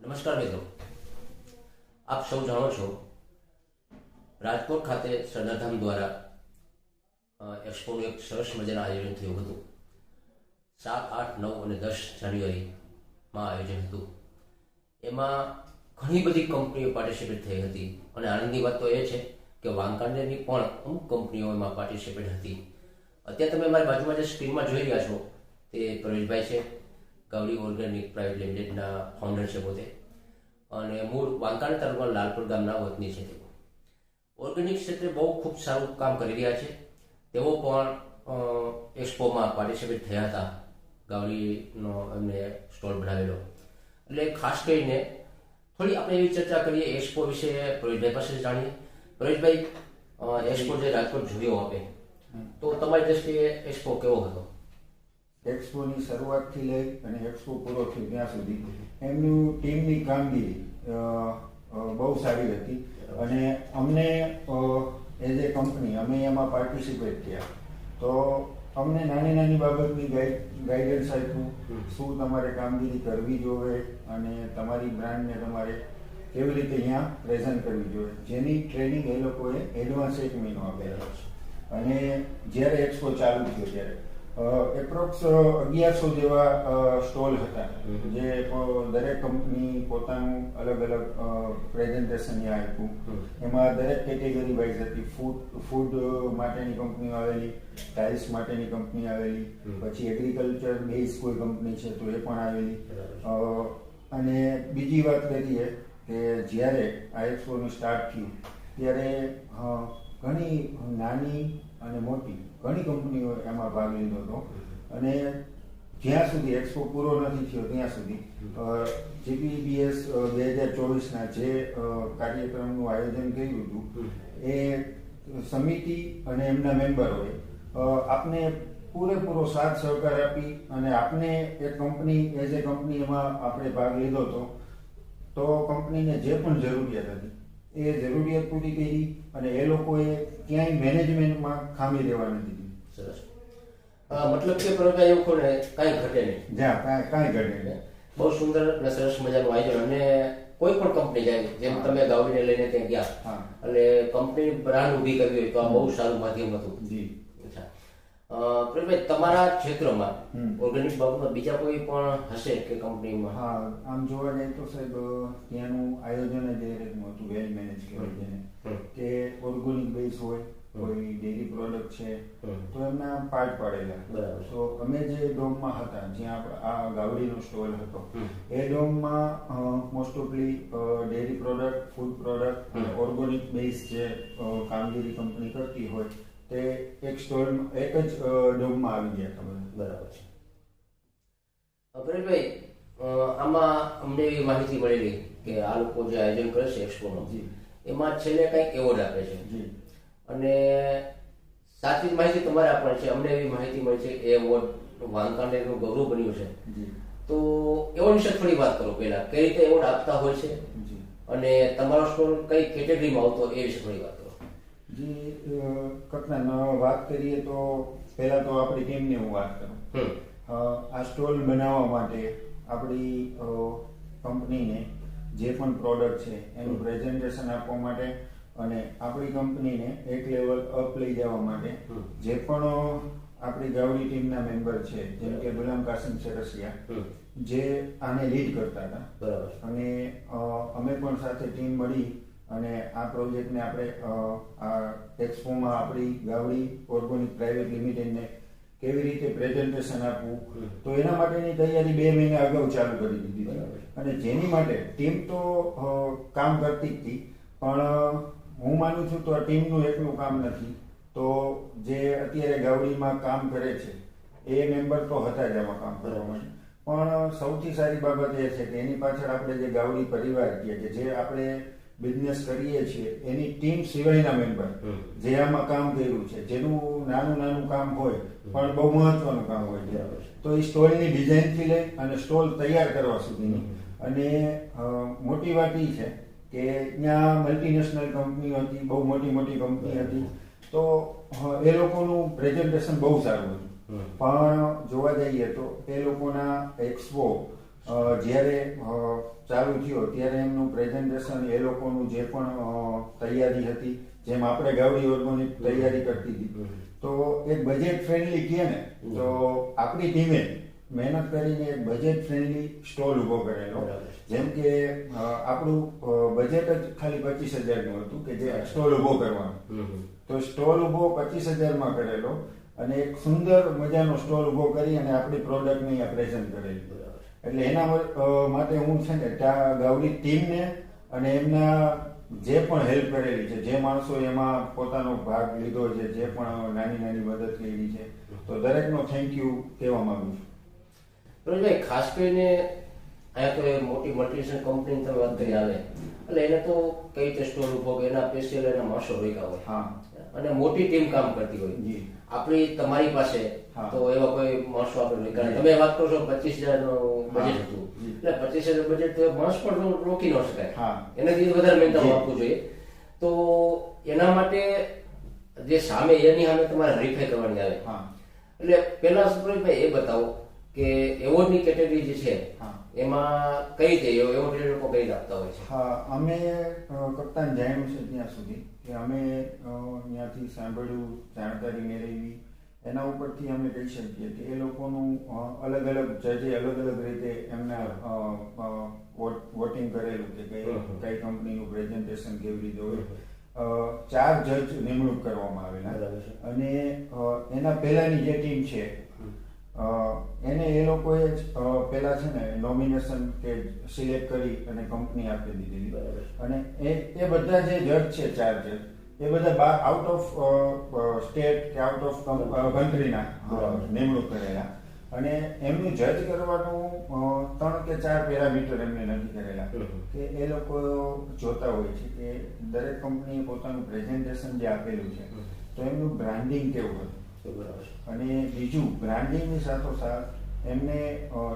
નમસ્કાર મિત્રો. આપ સૌ જાણો છો રાજકોટ ખાતે સરદારધામ દ્વારા એક્સપોનું એક સરસ મજાનું આયોજન થયું હતું. સાત, આઠ, નવ અને દસ જાન્યુઆરીમાં આયોજન હતું. એમાં ઘણી બધી કંપનીઓ પાર્ટિસિપેટ થઈ હતી અને આનંદની વાત તો એ છે કે વાંકાનેરની પણ અમુક કંપનીઓ એમાં પાર્ટિસિપેટ હતી. અત્યારે તમે મારી બાજુમાં જે સ્ક્રીનમાં જોઈ રહ્યા છો તે પ્રવેશભાઈ છે. ગૌરી ઓર્ગેનિક પ્રાઇવેટ લિમિટેડના ફાઉન્ડર છે પોતે. અને મૂળ વાંકાણ તાલુકા લાલપુર ગામના વતની છે તેઓ. ઓર્ગેનિક ક્ષેત્રે બહુ ખૂબ સારું કામ કરી રહ્યા છે. તેઓ પણ એક્સપોમાં પાર્ટિસિપેટ થયા હતા. ગાવડીનો એમને સ્ટોલ બનાવેલો. એટલે ખાસ કરીને થોડી આપણે એવી ચર્ચા કરીએ એક્સપો વિશે પ્રવેશભાઈ પાસે જાણીએ. પ્રવેશભાઈ અ, એક્સપો જે રાજકોટ જોયો આપે તો તમારી દ્રષ્ટિએ એક્સપો કેવો હતો? એક્સપોની શરૂઆતથી લઈ અને એક્સપો પૂરો થયો ત્યાં સુધી. એમનું ટીમની કામગીરી બહુ સારી હતી. અને અમને એઝ એ કંપની અમે એમાં પાર્ટિસિપેટ થયા. તો અમને નાની નાની બાબતની ગાઈડ ગાઈડન્સ આપ્યું. શું તમારે કામગીરી કરવી જોઈએ અને તમારી બ્રાન્ડને તમારે કેવી રીતે અહીંયા પ્રેઝન્ટ કરવી જોઈએ જેની ટ્રેનિંગ એ લોકોએ એડવાન્સ એક મહિનો આપેલો છે. અને જ્યારે એક્સપો ચાલુ થયો ત્યારે. એપ્રોક્સ અગિયારસો જેવા સ્ટોલ હતા જે દરેક કંપની પોતાનું અલગ અલગ પ્રેઝન્ટેશન આપ્યું એમાં દરેક કેટેગરી વાઇઝ હતી ફૂડ ફૂડ માટેની કંપનીઓ આવેલી ટાઇલ્સ માટેની કંપની આવેલી પછી એગ્રીકલ્ચર બેઝ કોઈ કંપની છે તો એ પણ આવેલી। અને બીજી વાત કરીએ કે જ્યારે આ એક્સપોનું સ્ટાર્ટ થયું ત્યારે ઘણી નાની અને મોટી, ઘણી કંપનીઓ એમાં ભાગ લીધો હતો. અને જ્યાં સુધી એક્સપો પૂરો નથી થયો, ત્યાં સુધી જીપીબીએસ બે હજાર ચોવીસના જે કાર્યક્રમનું આયોજન કર્યું હતું, એ સમિતિ અને એમના મેમ્બરોએ આપને પૂરેપૂરો સાથ સહકાર આપી અને આપને એ કંપની એઝ એ કંપની એમાં આપણે ભાગ લીધો હતો, તો કંપનીને જે પણ જરૂરિયાત હતી એ જરૂરિયાત પૂરી કરી અને એ લોકોએ ક્યાંય મેનેજમેન્ટમાં ખામી રહેવા નથી દીધી. સરસ. મતલબ કે એવું કહો કાંઈ ઘટે નહીં. જ્યાં કાંઈ કાંઈ ઘટે નહીં. બહુ સુંદર અને સરસ મજાનું આયોજન. અને કોઈ પણ કંપની જાય જેમ તમે ગાવડીને લઈને ત્યાં ગયા હા. એટલે કંપની બ્રાન્ડ ઊભી કરવી હોય તો આ બહુ સારું માધ્યમ હતું. જી. પ્રવીણભાઈ તમારા ક્ષેત્રમાં ઓર્ગેનિક બાબતમાં બીજા કોઈ પણ હશે કે કંપનીમાં હા આમ જોવા જઈએ તો સાહેબ ત્યાંનું આયોજન જ એ રીતનું હતું વેલ મેનેજ કહેવાય જેને. કે ઓર્ગોનિક બેઝ હોય કોઈ ડેરી પ્રોડક્ટ છે તો એમના પાર્ટ પાડેલા. બરાબર. તો અમે જે ડોમમાં હતા જ્યાં આ ગાવડીનો સ્ટોલ હતો એ ડોમમાં મોસ્ટ ઓફલી dairy product food product organic base જે કામગીરી કંપની કરતી હોય તે એક સ્ટોલ એક જ ડોમમાં આવી ગયા હતા બરાબર છે. અ, આમાં અમને એવી માહિતી મળેલી કે આ લોકો જે આયોજન કરે છે એક્સપોનું જી. એમાં છેલ્લે કંઈક એવોર્ડ આપે છે. અને સાચી માહિતી તમારે આપવાની છે અમને એવી માહિતી મળી છે કે એવોર્ડ વાંકાનેરનું ગૌરવ બન્યું છે. તો એવોર્ડ વિશે થોડી વાત કરો પહેલા કઈ રીતે એવોર્ડ આપતા હોય છે? અને તમારો સ્ટોર કઈ કેટેગરીમાં આવતો એ વિશે થોડી વાત કરો. જી નવા વાત કરીએ તો પહેલા તો આપણી ટીમની હું વાત કરું? આ સ્ટોલ બનાવવા માટે આપણી કંપનીને જે પણ પ્રોડક્ટ છે એનું પ્રેઝન્ટેશન આપવા માટે અને આપણી કંપનીને એક લેવલ અપ લઈ જવા માટે જે પણ આપણી ગાવડી ટીમના મેમ્બર છે જેમ કે ગુલામ કાસિમ સરસિયા જે આને લીડ કરતા હતા. બરાબર. અને અમે પણ સાથે ટીમ મળી અને આ પ્રોજેક્ટને આપણે આ એક્સપોમાં આપણી ગાવડી ઓર્ગોનિક પ્રાઇવેટ લિમિટેડને કેવી રીતે પ્રેઝન્ટેશન આપવું તો એના માટેની તૈયારી બે મહિના અગાઉ ચાલુ કરી દીધી. હતી અને જેની માટે ટીમ તો કામ કરતી જ હતી પણ હું માનું છું તો આ ટીમનું એટલું કામ નથી. તો જે અત્યારે ગાવડીમાં કામ કરે છે એ મેમ્બર તો હતા જ આમાં કામ કરવા માટે. પણ સૌથી સારી બાબત એ છે કે એની પાછળ આપણે જે ગાવડી પરિવાર કે જે આપણે બિઝનેસ કરીએ છીએ એની ટીમ સિવાયના મેમ્બર જે આમાં કામ કર્યું છે જેનું નાનું નાનું કામ હોય પણ બહુ મહત્વનું કામ હોય છે. તો એ સ્ટોલની ડિઝાઇનથી લઈ અને સ્ટોલ તૈયાર કરવા સુધીની. અને મોટી વાત એ છે કે ત્યાં મલ્ટીનેશનલ કંપની હતી બહુ મોટી મોટી કંપની હતી. તો એ લોકોનું પ્રેઝન્ટેશન બહુ સારું હતું. પણ જોવા જઈએ તો એ લોકોના એક્સપો જ્યારે ચાલુ થયો ત્યારે એમનું પ્રેઝન્ટેશન એ લોકોનું જે પણ તૈયારી હતી જેમ આપણે ગાવડી ઓર્ગોનિક તૈયારી કરતી હતી. તો એક બજેટ ફ્રેન્ડલી કહે ને તો આપણી ટીમે મહેનત કરીને એક બજેટ ફ્રેન્ડલી સ્ટોલ ઊભો કરેલો. જેમ કે આપણું બજેટ જ ખાલી પચીસ હજારનું હતું કે જે સ્ટોલ ઊભો કરવાનો. તો સ્ટોલ ઊભો પચીસ હજારમાં કરેલો અને એક સુંદર મજાનો સ્ટોલ ઊભો કરી અને આપણી પ્રોડક્ટની અહીંયા પ્રેઝન્ટ કરેલી. એટલે એના માટે હું છે ને ત્યાં ગાવડી ટીમને અને એમના જે પણ હેલ્પ કરેલી છે જે માણસો એમાં પોતાનો ભાગ લીધો છે જે પણ નાની નાની મદદ કરી છે તો દરેકનો થેન્ક યુ કહેવા માંગુ છું. પ્રજભાઈ ખાસ કરીને અહીંયા તો એ મોટી મલ્ટીનેશનલ કંપની તમે વાત કરી આવે એટલે એને તો કઈ રીતે સ્ટોર ઊભો કે એના સ્પેશિયલ એના માણસો રોક્યા હોય. હા. અને મોટી ટીમ કામ કરતી હોય. આપણી તમારી પાસે. તો એવા કોઈ માણસો આપણે નીકળે. તમે વાત કરો છો પચીસ હજાર બજેટ હતું. એટલે પચીસ હજાર બજેટ તો માણસ પણ રોકી ન શકાય. હા. એનાથી વધારે મહેનત. આપવું જોઈએ. તો એના માટે જે સામે એની સામે તમારે હરીફાઈ કરવાની આવે. હા. એટલે પહેલા સુપ્રીમભાઈ એ બતાવો કે એવોર્ડની કેટેગરી જે છે હા. એમાં કઈ રીતે એવોર્ડ લોકો કઈ આપતા હોય છે? હા અમે કપ્તાન જાણ્યું છે ત્યાં સુધી કે અમે ત્યાંથી સાંભળ્યું જાણકારી મેળવી એના ઉપરથી અમે કહી શકીએ કે એ લોકોનું અલગ અલગ જજે અલગ અલગ રીતે એમના વોટિંગ કરેલું કે કઈ. કઈ કંપનીનું પ્રેઝન્ટેશન કેવી રીતે હોય ચાર જજ નિમણૂક કરવામાં આવેલા. અને એના પહેલાની જે ટીમ છે એને એ લોકોએ જ અ, છે ને નોમિનેશન કે સિલેક્ટ કરી અને કંપની આપી દીધી. અને એ એ બધા જે જજ છે ચાર જજ એ બધા બાર આઉટ ઓફ સ્ટેટ કે આઉટ ઓફ કન્ટ્રીના. નિમણૂક કરેલા અને એમનું જજ કરવાનું ત્રણ કે ચાર પેરામીટર એમને નક્કી કરેલા. કે એ લોકો જોતા હોય છે કે દરેક કંપનીએ પોતાનું પ્રેઝન્ટેશન જે આપેલું છે તો એમનું બ્રાન્ડિંગ કેવું હતું બરાબર અને બીજું બ્રાન્ડિંગની સાથોસાથ એમને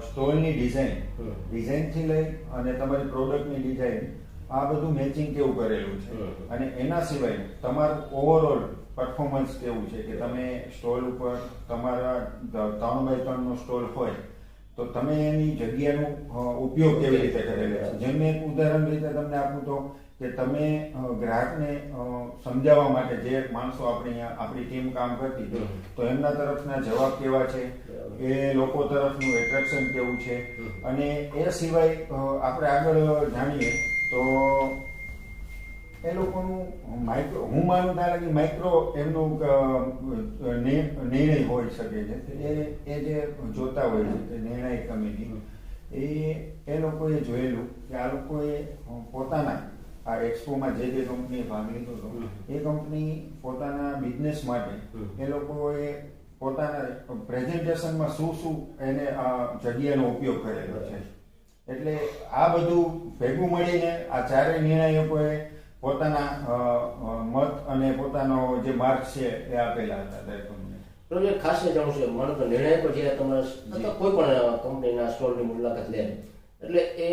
સ્ટોલની ડિઝાઇન. ડિઝાઇનથી લઈ અને તમારી પ્રોડક્ટની ડિઝાઇન આ બધું મેચિંગ કેવું કરેલું છે? અને એના સિવાય તમારું ઓવરઓલ પરફોર્મન્સ કેવું છે? કે તમે સ્ટોલ ઉપર તમારા ત્રણ બાય ત્રણનો સ્ટોલ હોય તો તમે એની જગ્યાનો ઉપયોગ કેવી રીતે કરેલો છે? જેમ મેં એક ઉદાહરણ રીતે તમને આપું તો કે તમે ગ્રાહકને સમજાવવા માટે જે માણસો આપણી આપણી ટીમ કામ કરતી તો એમના તરફના જવાબ કેવા છે? એ લોકો તરફનું એટ્રેક્શન કેવું છે? અને એ સિવાય આપણે આગળ જાણીએ તો એ લોકોનું માઇક્રો, હું માનું ત્યાં કે માઇક્રો એમનું નિર્ણય હોઈ શકે છે. એ એ જે જોતા હોય છે કે નિર્ણય કમિટી, એ એ લોકોએ જોયેલું કે આ લોકોએ પોતાના, આ એક્સપોમાં જે જે કંપનીએ ભાગ લીધો હતો, એ કંપની પોતાના બિઝનેસ માટે એ લોકોએ પોતાના પ્રેઝન્ટેશનમાં શું શું એને આ જગ્યાનો ઉપયોગ કરેલો છે. એટલે આ બધું ભેગું મળીને આ ચારેય નિર્ણાયકોએ પોતાના મત અને પોતાનો જે માર્ક છે એ આપેલા હતા દરેક કંપનીને. ખાસ એ જાણવું છે તો કે નિર્ણાયકો જે તમારા કોઈ પણ કંપનીના સ્ટોરની મુલાકાત લે. એટલે એ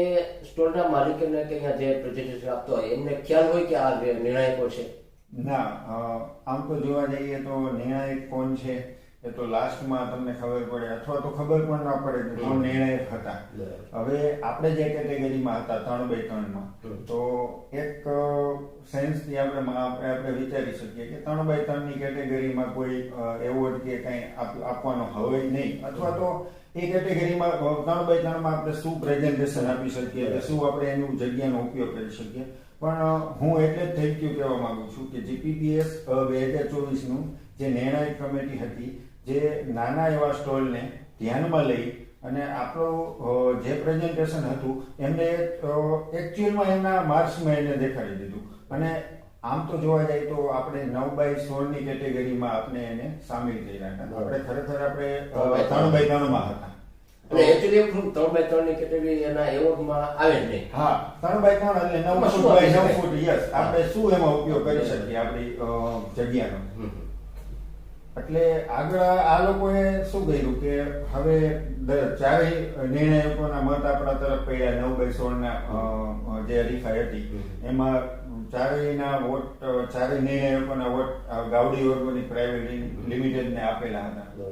સ્ટોરના માલિકને કે અહીંયા જે પ્રેઝન્ટેશન આપતો હોય એમને ખ્યાલ હોય કે આ જે નિર્ણાયકો છે? ના આમ તો જોવા જઈએ તો નિર્ણાયક કોણ છે? એ તો લાસ્ટમાં તમને ખબર પડે અથવા તો ખબર પણ ના પડે કે કોણ નિર્ણાયક હતા હવે આપણે જે કેટેગરીમાં હતા ત્રણ બાય ત્રણમાં તો એક સેન્સથી આપણે આપણે વિચારી શકીએ કે ત્રણ બાય ત્રણની કેટેગરીમાં કોઈ એવોર્ડ કે કંઈ આપવાનો આપવાનો જ નહીં. અથવા તો એ કેટેગરીમાં ત્રણ બાય ત્રણમાં આપણે શું પ્રેઝન્ટેશન આપી શકીએ કે શું આપણે એનું જગ્યાનો ઉપયોગ કરી શકીએ. પણ હું એટલે જ થેન્ક યુ કહેવા માંગુ છું કે જીપીપીએસ બે હજાર ચોવીસનું જે નિર્ણાયક કમિટી હતી જે નાના એવા સ્ટોલને ધ્યાનમાં લઈ અને આપણું જે પ્રેઝન્ટેશન હતું એમને એકચ્યુઅલમાં એમના માર્ક્સમાં એને દેખાડી દીધું. અને આમ તો જોવા જાય તો આપણે નવ બાય સોળની કેટેગરીમાં આપણે એને સામેલ કર્યા હતા આપણે ખરેખર આપણે ત્રણ બાય ત્રણમાં હતા. એકચ્યુઅલી ત્રણ બાય ત્રણની કેટેગરી એના એવોર્ડમાં આવે જ નહીં. હા ત્રણ બાય ત્રણ એટલે નવ ફૂટ બાય નવ? ફૂટ યસ આપણે શું એમાં ઉપયોગ કરી શકીએ આપણી જગ્યાનો. એટલે આગળ આ લોકોએ શું કર્યું કે હવે ચારેય નિર્ણાયકોના મત આપણા તરફ પડ્યા નવ બાય સોળના જે હરીફાઈ હતી એમાં ચારેયના વોટ ચારેય નિર્ણાયકોના વોટ ગાઉડી ગાવડી ઓર્ગોનિક પ્રાઇવેટ લિમિટેડને આપેલા હતા.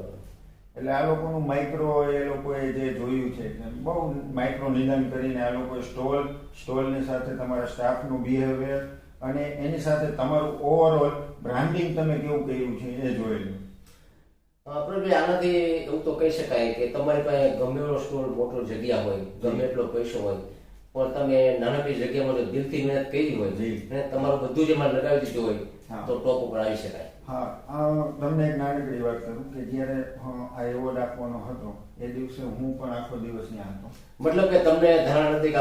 એટલે આ લોકોનું માઇક્રો એ લોકોએ જે જોયું છે બહુ માઇક્રો નિદાન કરીને આ લોકોએ સ્ટોલ સ્ટોલની સાથે તમારા સ્ટાફનું બિહેવિયર અને એની સાથે તમારું ઓવરઓલ બ્રાન્ડિંગ તમે કેવું કર્યું છે એ જોયેલું પ્રવીણભાઈ આનાથી એવું તો કહી શકાય કે તમારી પાસે ગમે એવો સ્ટોર મોટો જગ્યા હોય ગમે એટલો પૈસો હોય પણ તમે નાનકડી જગ્યામાં જો દિલથી મહેનત કરી હોય. અને તમારું બધું જ એમાં લગાવી દીધું હોય. તો ટોપ ઉપર આવી શકાય હા આ તમને એક નાનકડી વાત કરું કે જ્યારે આ એવોર્ડ આપવાનો હતો એ દિવસે હું પણ આખો દિવસ ત્યાં હતો. મતલબ કે તમને ધારણા નથી કે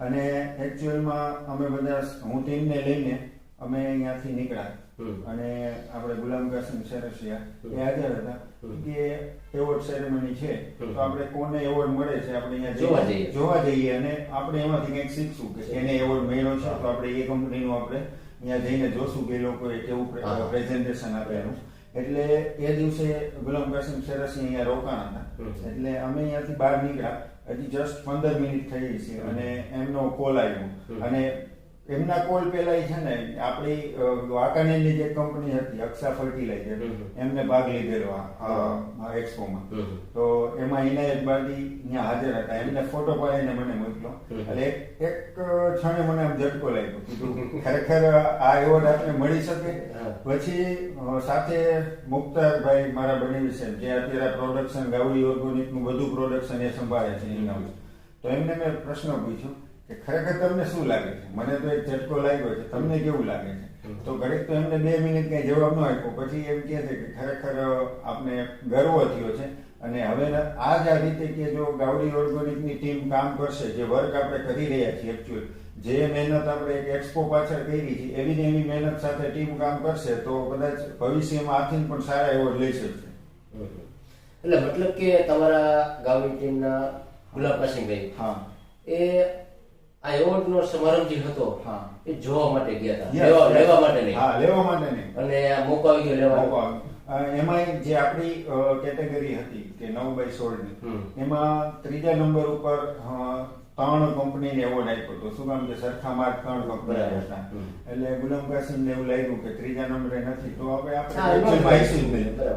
અને એકચ્યુઅલમાં અમે બધા હું ટીમને લઈને અમે અહીંયાથી નીકળ્યા. અને આપણે ગુલામ કાસિમ સેરસિયા એ હાજર હતા. કે એવોર્ડ સેરેમની છે તો આપણે કોને એવોર્ડ મળે છે આપણે અહીંયા જોવા જઈએ- જઈએ. જોવા જઈએ. અને આપણે એમાંથી કંઈક શીખશું કે એને એવોર્ડ મળ્યો છે તો આપણે એ કંપનીનું આપણે અહીંયા જઈને જોશું કે એ લોકોએ કેવું પ્રેઝન્ટેશન આપેલું. એટલે એ દિવસે ગુલામ કાસિમ સરસી અહીંયા રોકાણા હતા. એટલે અમે અહીંયાથી બહાર નીકળ્યા. હજી જસ્ટ પંદર મિનિટ થઈ છે અને એમનો કોલ આવ્યો. અને એમના કોલ પેલા છે ને આપણી વાંકાનેરની જે કંપની હતી અક્ષા ફર્ટિલાઇઝર એમને ભાગ લીધેલો આ, એક્સપોમાં તો એમાં ઇનાયત બાદી ત્યાં હાજર હતા. એમને ફોટો પડાવીને મને મોકલો. એટલે એક એક ક્ષણે મને આમ ઝટકો લાગ્યો. કીધું ખરેખર આ એવોર્ડ આપને મળી શકે? પછી સાથે મુખ્તારભાઈ મારા બની છે જે અત્યારે પ્રોડક્શન ગાવડી ઓર્ગોનિકનું બધું પ્રોડક્શન એ સંભાળે છે એના તો એમને મેં પ્રશ્ન પૂછ્યો કે ખરેખર તમને શું લાગે છે? મને તો એક ઝટકો લાગ્યો છે તમને કેવું લાગે છે? તો ઘડીક તો એમને બે મિનિટ કઈ જવાબ ન આપ્યો. પછી એમ કહે છે કે ખરેખર આપને ગર્વ થયો છે અને હવે આ જ આ રીતે કે જો ગાવડી ઓર્ગોનિકની ટીમ કામ કરશે જે વર્ક આપણે કરી રહ્યા છીએ એકચ્યુઅલ જે મહેનત આપણે એક એક્સપો પાછળ કરી છે એવી ને એવી મહેનત સાથે ટીમ કામ કરશે તો કદાચ ભવિષ્યમાં આથી પણ સારા એવોર્ડ લઈ શકશે. એટલે મતલબ કે તમારા ગામની ટીમના ગુલાબસિંહભાઈ હા. એ આ એવોર્ડ નો સમારંભ જે હતો હા. એ જોવા માટે ગયા હતા? લેવા માટે નહીં? હા લેવા માટે નહીં. અને મોકો આવી ગયો લેવા આવ્યો. જે આપણી કેટેગરી હતી કે નવ બાય સોળની એમાં ત્રીજા નંબર ઉપર ત્રણ કંપનીને એવોર્ડ આપ્યો હતો. શું કામ કે સરખા માર્ક ત્રણ કંપની હતા. એટલે ગુલામ કાસિમને એવું લાગ્યું કે ત્રીજા નંબરે નથી. તો હવે આપણે.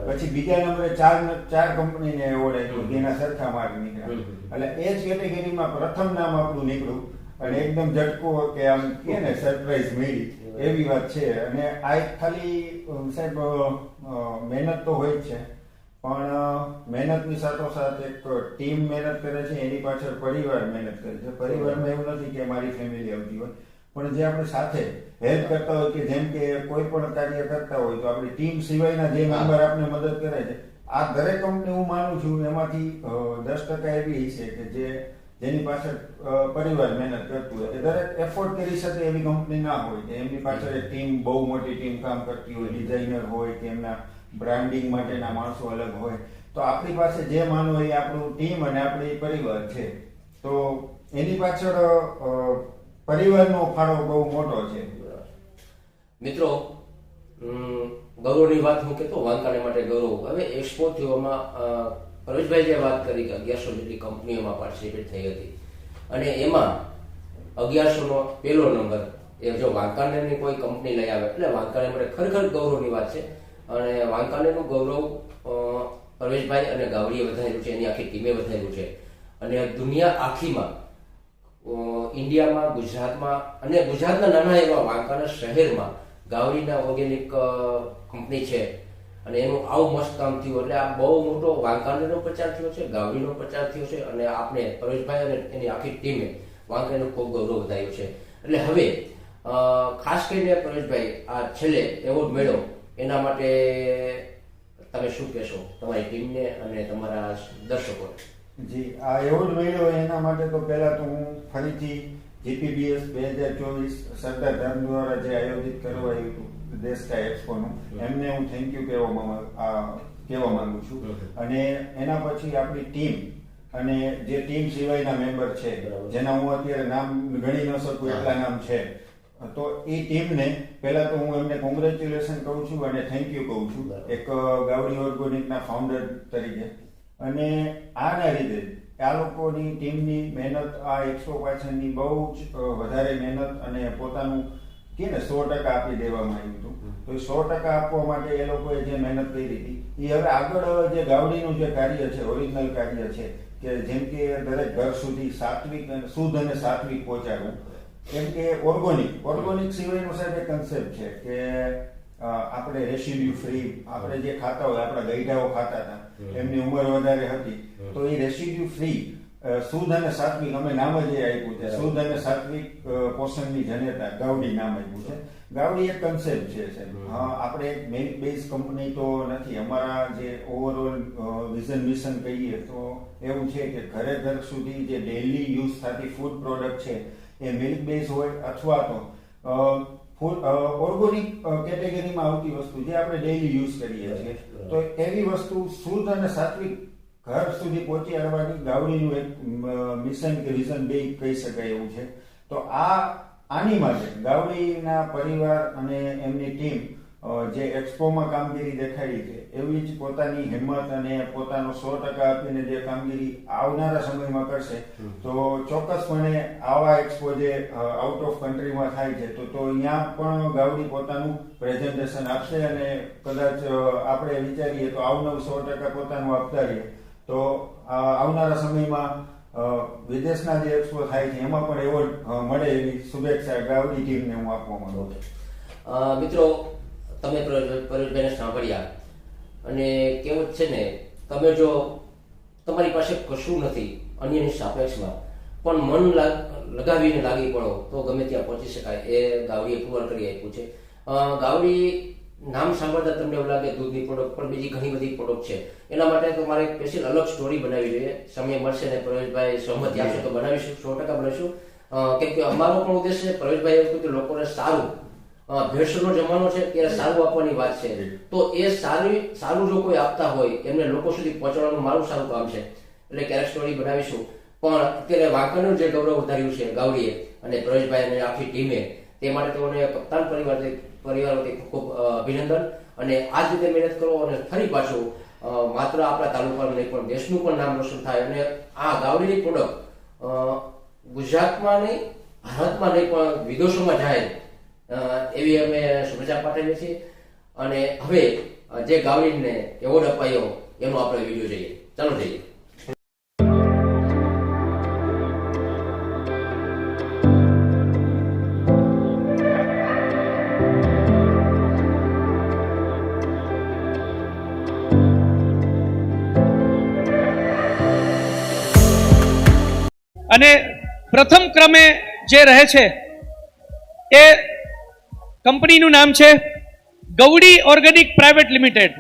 પછી બીજા નંબરે ચાર ચાર કંપનીને એવોર્ડ આપ્યો. જેના સરખા માર્ક નીકળ્યા. એટલે એ જ કેટેગરીમાં પ્રથમ નામ આપણું નીકળ્યું. અને એકદમ ઝટકો કે આમ કે ને સરપ્રાઈઝ મળી. એવી વાત છે. અને આ એક ખાલી સાહેબ મહેનત તો હોય જ છે. પણ, મહેનતની મહેનતની સાથોસાથ એક ટીમ મહેનત કરે છે, એની પાછળ પરિવાર મહેનત કરે છે. પરિવારમાં એવું નથી કે મારી ફેમિલી આવતી હોય. પણ જે આપણે સાથે હેલ્પ કરતા હોય કે જેમ કે કોઈ પણ કાર્ય કરતા હોય, તો આપણી ટીમ સિવાયના જે. મેમ્બર આપણે મદદ કરે છે, આ દરેક કંપની હું માનું છું એમાંથી દસ ટકા એવી છે કે જે, જેની પાછળ પરિવાર મહેનત કરતું હોય. દરેક એફોર્ડ કરી શકે એવી કંપની ના હોય. એમની પાછળ ટીમ બહુ મોટી ટીમ કામ કરતી હોય ડિઝાઇનર હોય, કે એમના બ્રાન્ડિંગ માટેના માણસો અલગ હોય. તો આપણી પાસે જે માનો એ આપણું ટીમ અને આપણી પરિવાર છે. તો એની પાછળ પરિવારનો ફાળો બહુ મોટો છે. મિત્રો ગૌરવની વાત હું કહેતો વાંકાને માટે ગૌરવ. હવે એક્સપો થયોમાં પ્રવેશભાઈ જે વાત કરી કે અગિયારસો જેટલી કંપનીઓમાં પાર્ટિસિપેટ થઈ હતી. અને એમાં અગિયારસોનો પહેલો નંબર એ જો વાંકાનેરની કોઈ કંપની લઈ આવે, એટલે વાંકાને માટે ખરેખર ગૌરવની વાત છે. અને વાંકાનેરનું ગૌરવ પરવેશભાઈ અને ગાવડીએ વધાર્યું છે, એની આખી ટીમે વધાર્યું છે. અને દુનિયા આખીમાં ઇન્ડિયામાં, ગુજરાતમાં અને ગુજરાતના નાના એવા વાંકાના શહેરમાં ગાવડીના ઓર્ગેનિક કંપની છે. અને એનું આવું મસ્ત કામ થયું. એટલે આ બહુ મોટો વાંકાનેરનો પ્રચાર થયો છે, ગાવડીનો પ્રચાર થયો છે, અને આપણે પરેશભાઈ અને એની આખી ટીમે વાંકાનેરનું ખૂબ ગૌરવ વધાર્યું છે. એટલે હવે ખાસ કરીને પરેશભાઈ આ છેલ્લે એવોર્ડ મળ્યો એના માટે તમે શું કહેશો? તમારી ટીમને અને તમારા દર્શકોને? જી આ એવો જ મળ્યો એના માટે તો પહેલા તો હું ફરીથી જીપીબીએસ બે હજાર ચોવીસ સરદાર ધામ દ્વારા જે આયોજિત કરવાયું હતું દેશકા એક્સપોનું એમને હું થેન્ક યુ કહેવા કહેવા માંગુ છું. અને એના પછી આપણી ટીમ અને જે ટીમ સિવાયના મેમ્બર છે જેના હું અત્યારે નામ ગણી ન શકું એટલા નામ છે. તો એ ટીમને પહેલા તો હું એમને કોંગ્રેચ્યુલેશન કહું છું અને થેન્ક યુ કહું છું. એક ગાવડી ઓર્ગોનિકના ફાઉન્ડર તરીકે. અને આના લીધે આ લોકોની ટીમની મહેનત આ એકસો પાછળની બહુ જ વધારે મહેનત અને પોતાનું કે ને સો ટકા આપી દેવામાં આવ્યું હતું. તો એ સો ટકા આપવા માટે એ લોકોએ જે મહેનત કરી હતી એ હવે આગળ જે ગાવડીનું જે કાર્ય છે ઓરિજિનલ કાર્ય છે કે જેમ કે દરેક ઘર સુધી સાત્વિક અને શુદ્ધ અને સાત્વિક પહોંચાડવું એમ કે ઓર્ગોનિક ઓર્ગોનિક સિવાયનો સાહેબ એક કન્સેપ્ટ છે કે આપણે રેસિડ્યુ ફ્રી આપણે જે ખાતા હોય આપણા ગઈઢાઓ ખાતા હતા એમની ઉંમર વધારે હતી તો એ રેસિડ્યુ ફ્રી શુદ્ધ અને સાત્વિક અમે નામ જ એ આપ્યું છે. શુદ્ધ અને સાત્વિક પોષણની જનેતા ગાવડી નામ આપ્યું છે. ગાવડી એક કન્સેપ્ટ છે સાહેબ. આપણે એક મિલ્ક બેઝ કંપની તો નથી અમારા જે ઓવરઓલ વિઝન મિશન કહીએ તો એવું છે કે ઘરે ઘર સુધી જે ડેલી યુઝ થતી ફૂડ પ્રોડક્ટ છે એ મિલ્ક બેઝ હોય અથવા તો ઓર્ગોનિક કેટેગરીમાં આવતી વસ્તુ જે આપણે ડેઈલી યુઝ કરીએ છીએ. તો એવી વસ્તુ શુદ્ધ અને સાત્વિક ઘર સુધી પહોંચી આવવાની ગાવડીનું એક મિશન કે વિઝન બે કહી શકાય એવું છે. તો આ આની માટે ગાવડીના પરિવાર અને એમની ટીમ જે એક્સપોમાં કામગીરી દેખાડી છે એવી જ પોતાની હિંમત અને પોતાનો સો ટકા આપીને જે કામગીરી આવનારા સમયમાં કરશે તો ચોક્કસપણે આવા એક્સપો જે આઉટ ઓફ કન્ટ્રીમાં થાય છે તો તો અહીંયા પણ ગાવડી પોતાનું પ્રેઝન્ટેશન આપશે અને કદાચ આપણે વિચારીએ તો આવનવ સો ટકા પોતાનું આપતા રહીએ તો આવનારા સમયમાં વિદેશના જે એક્સપો થાય છે એમાં પણ એવોર્ડ મળે એવી શુભેચ્છા ગાવડી ટીમને હું આપવા માંગુ છું. મિત્રો તમે પરેશ- પરેશભાઈને સાંભળ્યા. અને કેવું છે ને, તમે જો તમારી પાસે કશું નથી, અન્યની સાપેક્ષમાં, પણ મન લાગ- લગાવીને લાગી પડો, તો ગમે ત્યાં પહોંચી શકાય. એ ગાવડીએ પુરવાર કરી આપ્યું છે. ગાવડી નામ સાંભળતા તમને એવું લાગે દૂધની પ્રોડક્ટ પણ બીજી ઘણી બધી પ્રોડક્ટ છે. એના માટે તો મારે સ્પેશિયલ અલગ સ્ટોરી બનાવવી જોઈએ. સમય મળશે ને પ્રવેશભાઈ સહમતિ આપશે તો બનાવીશું, સો ટકા બનાવીશું. કેમ કે અમારો પણ ઉદ્દેશ છે પ્રવેશભાઈ એવું કે લોકોને સારું ભેળસેળનો જમાનો છે કે સારું આપવાની વાત છે. તો એ સારી સારું જો કોઈ આપતા હોય એમને લોકો સુધી પહોંચાડવાનું મારું સારું કામ છે. એટલે ક્યારેક સ્ટોરી બનાવીશું. પણ અત્યારે વાંકાનું જે ગૌરવ વધાર્યું છે ગાવડીએ અને પરેશભાઈ અને આખી ટીમે તે માટે તેઓને કપ્તાન પરિવાર પરિવાર ખૂબ અભિનંદન. અને આ જ રીતે મહેનત કરો અને ફરી પાછું માત્ર આપણા તાલુકાનું નહીં પણ દેશનું પણ નામ રોશન થાય. અને આ ગાવડીની પ્રોડક્ટ ગુજરાતમાં નહીં ભારતમાં નહીં પણ વિદેશોમાં જાય. એવી અમે શુભેચ્છા પાઠવીએ છીએ. અને હવે જે ગાવડીને એવોર્ડ અપાયો, એનો આપણે વીડિયો જોઈએ. ચાલો જઈએ. અને પ્રથમ ક્રમે જે રહે છે, એ કંપનીનું નામ છે ગૌડી ઓર્ગેનિક પ્રાઇવેટ લિમિટેડ.